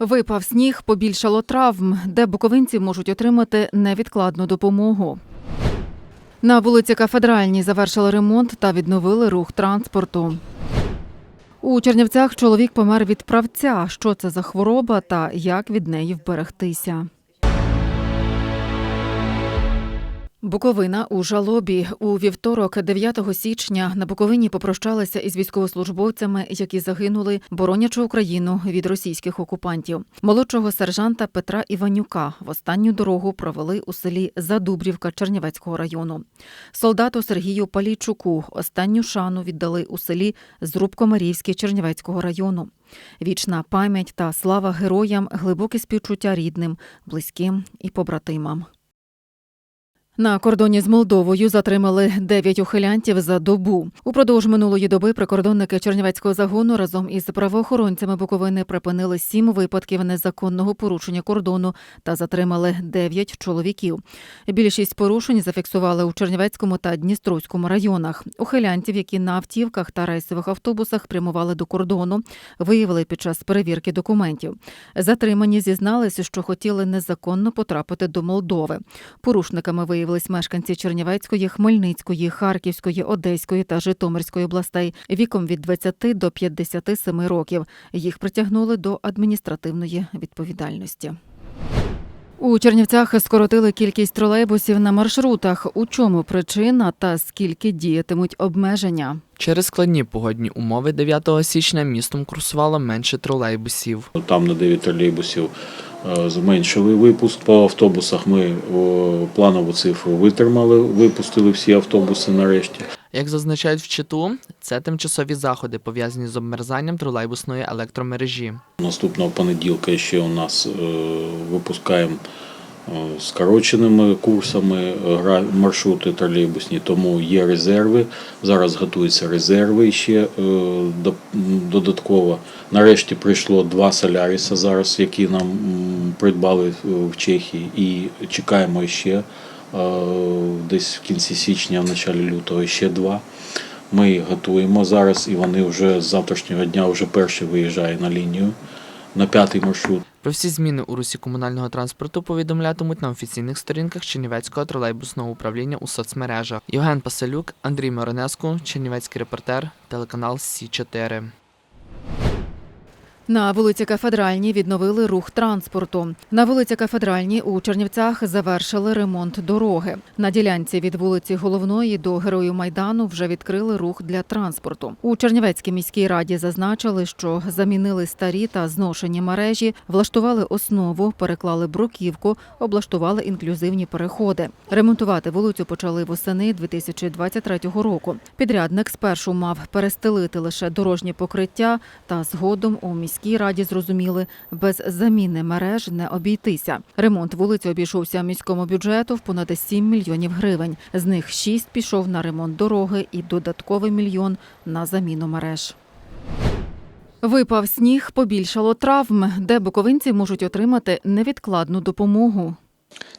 Випав сніг, побільшало травм, де буковинці можуть отримати невідкладну допомогу. На вулиці Кафедральній завершили ремонт та відновили рух транспорту. У Чернівцях чоловік помер від правця. Що це за хвороба та як від неї вберегтися? Буковина у жалобі у вівторок, 9 січня, на Буковині попрощалися із військовослужбовцями, які загинули, боронячи Україну від російських окупантів. Молодшого сержанта Петра Іванюка в останню дорогу провели у селі Задубрівка Чернівецького району. Солдату Сергію Палійчуку останню шану віддали у селі Зрубкомарівське Чернівецького району. Вічна пам'ять та слава героям, глибоке співчуття рідним, близьким і побратимам. На кордоні з Молдовою затримали 9 ухилянтів за добу. Упродовж минулої доби прикордонники Чернівецького загону разом із правоохоронцями Буковини припинили сім випадків незаконного порушення кордону та затримали 9 чоловіків. Більшість порушень зафіксували у Чернівецькому та Дністровському районах. Ухилянтів, які на автівках та рейсових автобусах прямували до кордону, виявили під час перевірки документів. Затримані зізналися, що хотіли незаконно потрапити до Молдови. Порушниками виявились мешканці Чернівецької, Хмельницької, Харківської, Одеської та Житомирської областей віком від 20 до 57 років. Їх притягнули до адміністративної відповідальності. У Чернівцях скоротили кількість тролейбусів на маршрутах. У чому причина та скільки діятимуть обмеження? Через складні погодні умови 9 січня містом курсувало менше тролейбусів. Там на 9 тролейбусів зменшили випуск. По автобусах ми планову цифру витримали, випустили всі автобуси нарешті. Як зазначають в ЧИТУ, це тимчасові заходи, пов'язані з обмерзанням тролейбусної електромережі. Наступного понеділка ще у нас е, випускаємо е, скороченими курсами е, маршрути тролейбусні, тому є резерви. Зараз готуються резерви ще е, до- додатково. Нарешті прийшло два соляріса зараз, які нам придбали е, в Чехії, і чекаємо ще е, десь в кінці січня, в началі лютого ще два. Ми готуємо зараз, і вони вже з завтрашнього дня вже перші виїжджають на лінію на п'ятий маршрут. Про всі зміни у русі комунального транспорту повідомлятимуть на офіційних сторінках Чернівецького тролейбусного управління у соцмережах. Євген Паселюк, Андрій Моронеску, Чернівецький репортер, телеканал Сі 4 На вулиці Кафедральній відновили рух транспорту. На вулиці Кафедральній у Чернівцях завершили ремонт дороги. На ділянці від вулиці Головної до Героїв Майдану вже відкрили рух для транспорту. У Чернівецькій міській раді зазначили, що замінили старі та зношені мережі, влаштували основу, переклали бруківку, облаштували інклюзивні переходи. Ремонтувати вулицю почали восени 2023 року. Підрядник спершу мав перестелити лише дорожнє покриття, та згодом у міській раді зрозуміли, без заміни мереж не обійтися. Ремонт вулиці обійшовся міському бюджету в понад 7 мільйонів гривень. З них 6 пішов на ремонт дороги і додатковий мільйон на заміну мереж. Випав сніг, побільшало травм, де буковинці можуть отримати невідкладну допомогу.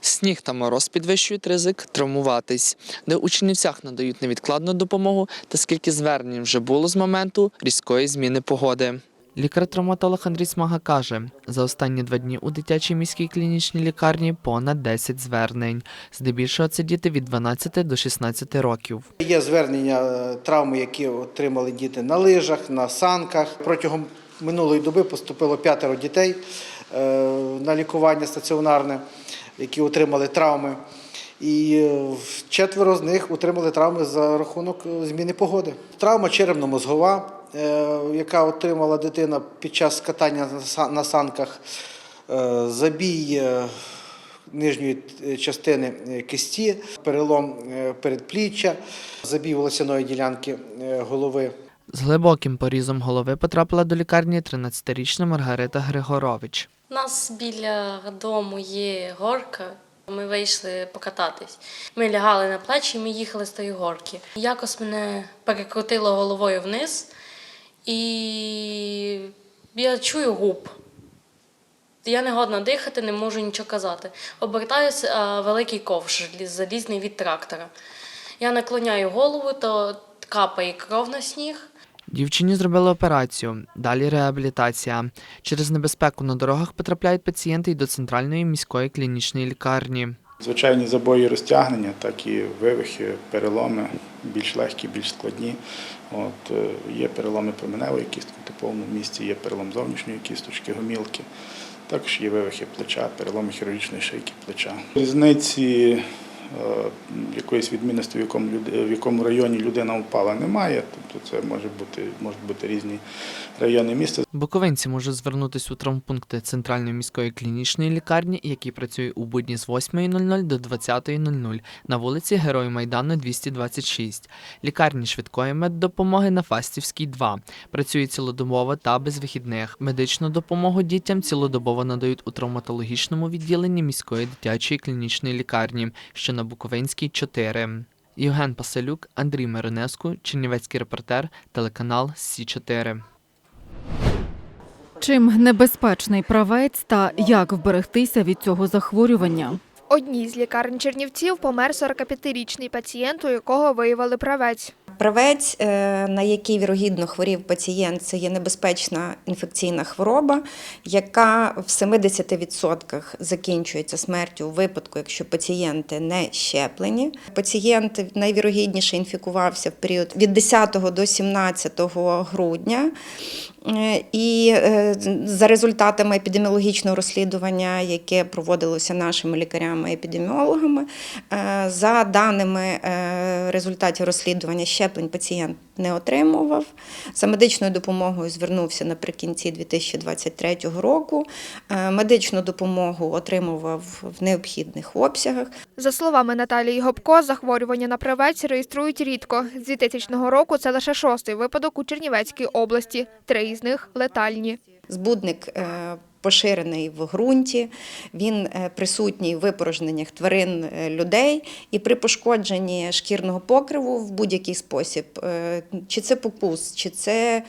Сніг та мороз підвищують ризик травмуватись, де у Чернівцях надають невідкладну допомогу та скільки звернень вже було з моменту різкої зміни погоди. Лікар-травматолог Андрій Смага каже, за останні два дні у дитячій міській клінічній лікарні понад 10 звернень. Здебільшого це діти від 12 до 16 років. Є звернення е, травми, які отримали діти на лижах, на санках. Протягом минулої доби поступило п'ятеро дітей е, на лікування стаціонарне, які отримали травми. І е, четверо з них отримали травми за рахунок зміни погоди. Травма черепно-мозгова, яка отримала дитина під час катання на санках, е, забій е, нижньої е, частини е, кисті, перелом е, передпліччя, забій волосяної ділянки е, голови. З глибоким порізом голови потрапила до лікарні 13-річна Маргарита Григорович. У нас біля дому є горка. Ми вийшли покататись. Ми лягали на плечі, ми їхали з тої горки. Якось мене перекрутило головою вниз, і я чую губ. Я не годна дихати, не можу нічого казати. Обертаюся, а великий ковш залізний від трактора. Я наклоняю голову, то капає кров на сніг. Дівчині зробили операцію, далі реабілітація. Через небезпеку на дорогах потрапляють пацієнти й до центральної міської клінічної лікарні. Звичайні забої розтягнення, так і вивихи, переломи, більш легкі, більш складні. От, е, є переломи променевої кістки в типовому місці, є перелом зовнішньої кісточки, гомілки. Також є вивихи плеча, переломи хірургічної шийки плеча. Різниці якоїсь відмінності, в якому, в якому районі людина впала, немає. Тобто це може бути, можуть бути різні райони міста. Буковинці можуть звернутися у травмпункти центральної міської клінічної лікарні, які працює у будні з 8.00 до 20.00 на вулиці Герой Майдану 226. Лікарні швидкої меддопомоги на Фастівській 2. Працює цілодобово та без вихідних. Медичну допомогу дітям цілодобово надають у травматологічному відділенні міської дитячої клінічної лікарні, що на Буковинській 4. Євген Паселюк, Андрій Миронеску, Чернівецький репортер, телеканал Сі 4 Чим небезпечний правець та як вберегтися від цього захворювання? Одній з лікарень Чернівців помер 45-річний пацієнт, у якого виявили правець. Правець, е, на який вірогідно хворів пацієнт, це є небезпечна інфекційна хвороба, яка в 70% закінчується смертю у випадку, якщо пацієнти не щеплені. Пацієнт найвірогідніше інфікувався в період від 10 до 17 грудня. Е, І е, за результатами епідеміологічного розслідування, яке проводилося нашими лікарями-епідеміологами, е, за даними результатів розслідування щеплень пацієнт не отримував. За медичною допомогою звернувся наприкінці 2023 року. Е, Медичну допомогу отримував в необхідних обсягах. За словами Наталії Гопко, захворювання на правець реєструють рідко. З 2000 року це лише шостий випадок у Чернівецькій області. Три із них летальні. Збудник е, поширений в ґрунті, він е, присутній в випорожненнях тварин е, людей, і при пошкодженні шкірного покриву в будь-який спосіб, е, чи це покус, чи це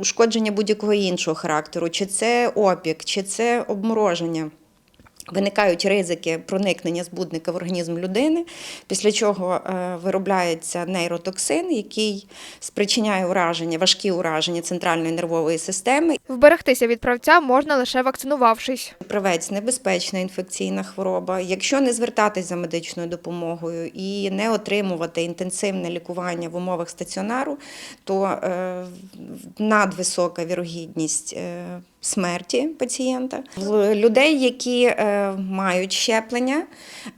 ушкодження будь-якого іншого характеру, чи це опік, чи це обмороження. Виникають ризики проникнення збудника в організм людини, після чого е, виробляється нейротоксин, який спричиняє ураження, важкі ураження центральної нервової системи. Вберегтися від правця можна лише вакцинувавшись. Правець небезпечна інфекційна хвороба. Якщо не звертатись за медичною допомогою і не отримувати інтенсивне лікування в умовах стаціонару, то е, надвисока вірогідність е, смерті пацієнта. В людей, які е, мають щеплення,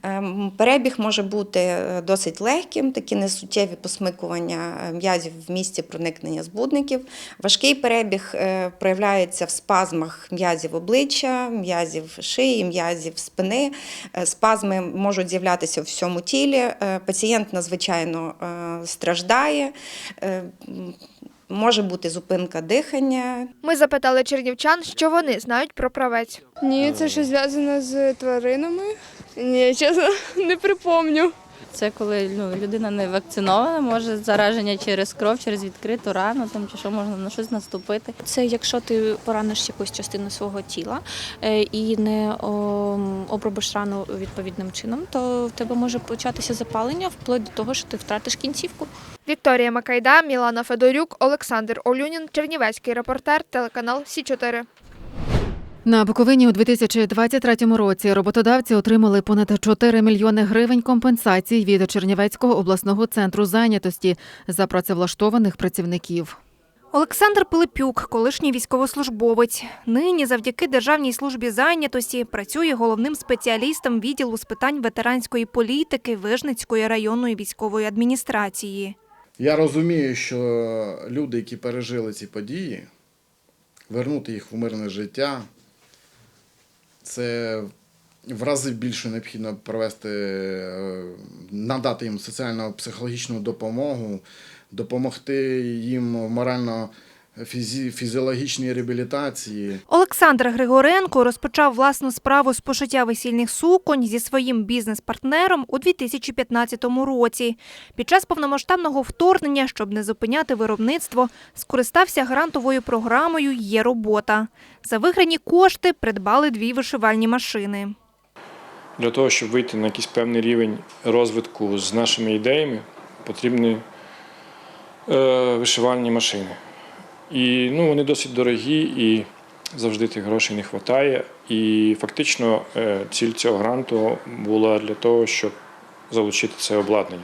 е, перебіг може бути е, досить легким, такі несуттєві посмикування м'язів в місці проникнення збудників. Важкий перебіг проявляється в спазмах м'язів обличчя, м'язів шиї, м'язів спини. Спазми можуть з'являтися у всьому тілі. Пацієнт надзвичайно страждає. Може бути зупинка дихання, Ми запитали чернівчан, що вони знають про правець. Ні, це що зв'язано з тваринами. Ні, чесно, не припомню. Це коли ну, людина не вакцинована, може зараження через кров, через відкриту рану, там чи що можна на щось наступити. Це якщо ти пораниш якусь частину свого тіла е, і не о, обробиш рану відповідним чином, то в тебе може початися запалення вплоть до того, що ти втратиш кінцівку. Вікторія Макайда, Мілана Федорюк, Олександр Олюнін, Чернівецький репортер, телеканал Сі 4 На Буковині у 2023 році роботодавці отримали понад 4 мільйони гривень компенсацій від Чернівецького обласного центру зайнятості за працевлаштованих працівників. Олександр Пилипюк, колишній військовослужбовець, нині завдяки Державній службі зайнятості працює головним спеціалістом відділу з питань ветеранської політики Вижницької районної військової адміністрації. Я розумію, що люди, які пережили ці події, вернути їх в мирне життя, це в рази більше необхідно провести, е, надати їм соціально-психологічну допомогу, допомогти їм морально фізі- фізіологічній реабілітації. Олександр Григоренко розпочав власну справу з пошиття весільних суконь зі своїм бізнес-партнером у 2015 році. Під час повномасштабного вторгнення, щоб не зупиняти виробництво, скористався грантовою програмою Є робота. За виграні кошти придбали дві вишивальні машини. Для того, щоб вийти на якийсь певний рівень розвитку з нашими ідеями, потрібні е, вишивальні машини. І ну, вони досить дорогі і завжди тих грошей не вистачає. І фактично е, ціль цього гранту була для того, щоб залучити це обладнання.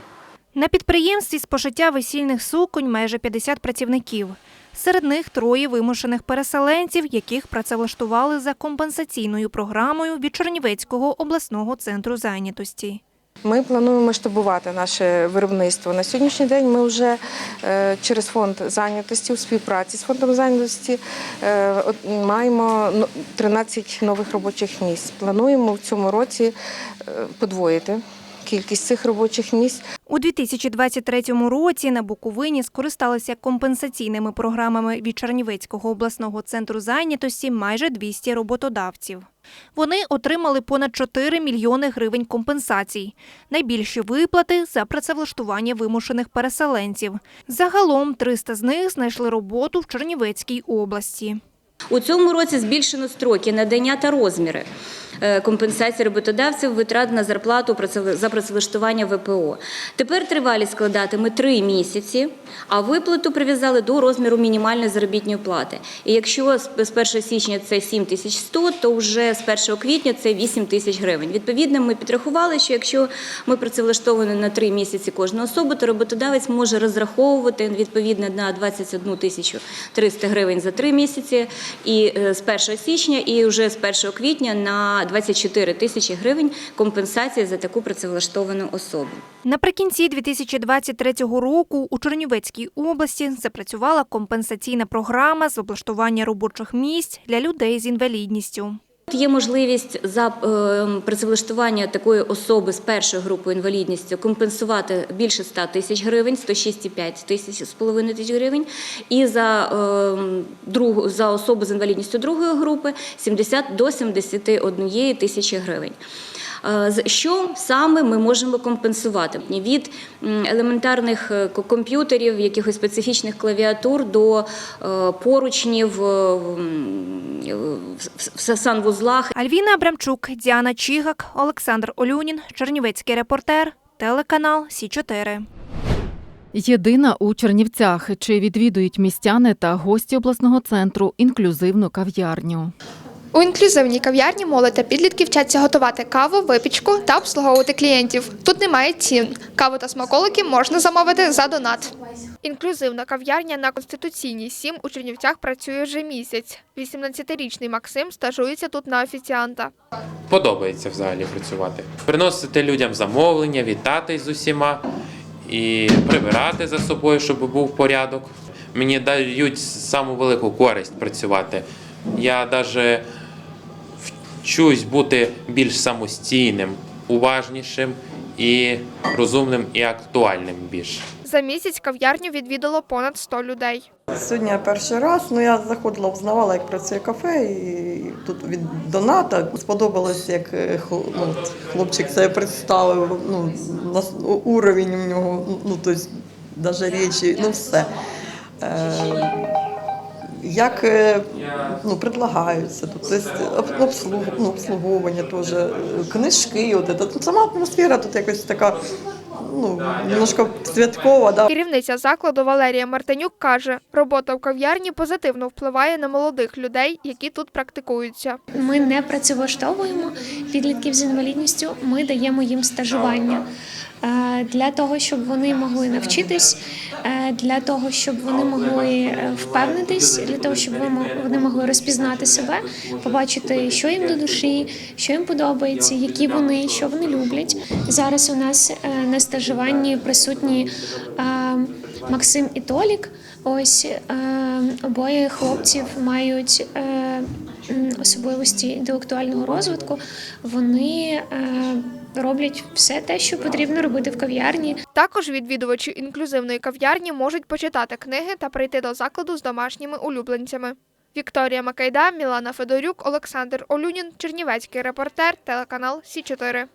На підприємстві з пошиття весільних суконь майже 50 працівників. Серед них троє вимушених переселенців, яких працевлаштували за компенсаційною програмою від Чернівецького обласного центру зайнятості. Ми плануємо масштабувати наше виробництво. На сьогоднішній день ми вже е, через фонд зайнятості у співпраці з фондом зайнятості е, маємо ну, 13 нових робочих місць. Плануємо в цьому році е, подвоїти кількість цих робочих місць. У 2023 році на Буковині скористалися компенсаційними програмами від Чернівецького обласного центру зайнятості майже 200 роботодавців. Вони отримали понад 4 мільйони гривень компенсацій. Найбільші виплати за працевлаштування вимушених переселенців. Загалом 300 з них знайшли роботу в Чернівецькій області. У цьому році збільшено строки надання та розміри компенсації роботодавців витрат на зарплату за працевлаштування ВПО. Тепер тривалість складатиме три місяці, а виплату прив'язали до розміру мінімальної заробітної плати. І якщо з з 1 січня це 7100, то вже з 1 квітня це 8 тисяч гривень. Відповідно, ми підрахували, що якщо ми працевлаштовані на три місяці кожну особу, то роботодавець може розраховувати відповідно на 21 тисячу 300 гривень за три місяці і е, з 1 січня, і вже з 1 квітня на 24 тисячі гривень компенсації за таку працевлаштовану особу. Наприкінці 2023 року у Чернівецькій області запрацювала компенсаційна програма з облаштування робочих місць для людей з інвалідністю. Є можливість за е, працевлаштування такої особи з першою групою інвалідністю компенсувати більше 100 тисяч гривень, 106,5 тисяч з половиною тисяч гривень, і за, е, другу, за особу з інвалідністю другої групи 70 до 71 тисячі гривень. З- Що саме ми можемо компенсувати? Від елементарних е, комп'ютерів, якихось специфічних клавіатур до е, поручнів е, в санвузлах. Альвіна Абрамчук, Діана Чігак, Олександр Олюнін, Чернівецький репортер, телеканал Сі 4 Єдина у Чернівцях, чи відвідують містяни та гості обласного центру інклюзивну кав'ярню. У інклюзивній кав'ярні молодь та підлітки вчаться готувати каву, випічку та обслуговувати клієнтів. Тут немає цін. Каву та смаколики можна замовити за донат. Інклюзивна кав'ярня на Конституційній 7 у Чернівцях працює вже місяць. 18-річний Максим стажується тут на офіціанта. подобається взагалі працювати. Приносити людям замовлення, вітатись з усіма і прибирати за собою, щоб був порядок. Мені дають саму велику користь працювати. Я навіть вчусь бути більш самостійним, уважнішим і розумним і актуальним більше. За місяць кав'ярню відвідало понад 100 людей. Сьогодні я перший раз, ну я заходила, узнавала, як працює кафе, і тут від доната сподобалось, як е, ну, хлопчик це представив, ну, у- уровень у нього, ну, тобто, навіть речі, ну все. Е, як е, ну, предлагаються, тут тобто, обслуг, ну, обслуговування теж, е, книжки, от, це, ну, сама атмосфера тут якось така, ну, немножко святкова. Да. Керівниця закладу Валерія Мартинюк каже, робота в кав'ярні позитивно впливає на молодих людей, які тут практикуються. Ми не працевлаштовуємо підлітків з інвалідністю. Ми даємо їм стажування для того, щоб вони могли навчитись, е, для того, щоб вони могли е, впевнитись, для того, щоб вони могли розпізнати себе, побачити, що їм до душі, що їм подобається, які вони, що вони люблять. Зараз у нас е, на стажуванні присутні е, Максим і Толік. Ось е, обоє хлопців мають е, особливості інтелектуального розвитку. Вони е, роблять все те, що потрібно робити в кав'ярні. Також відвідувачі інклюзивної кав'ярні можуть почитати книги та прийти до закладу з домашніми улюбленцями. Вікторія Макайда, Мілана Федорюк, Олександр Олюнін, Чернівецький репортер, телеканал Сі 4